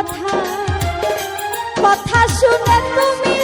কথা কথা শুনে তুমি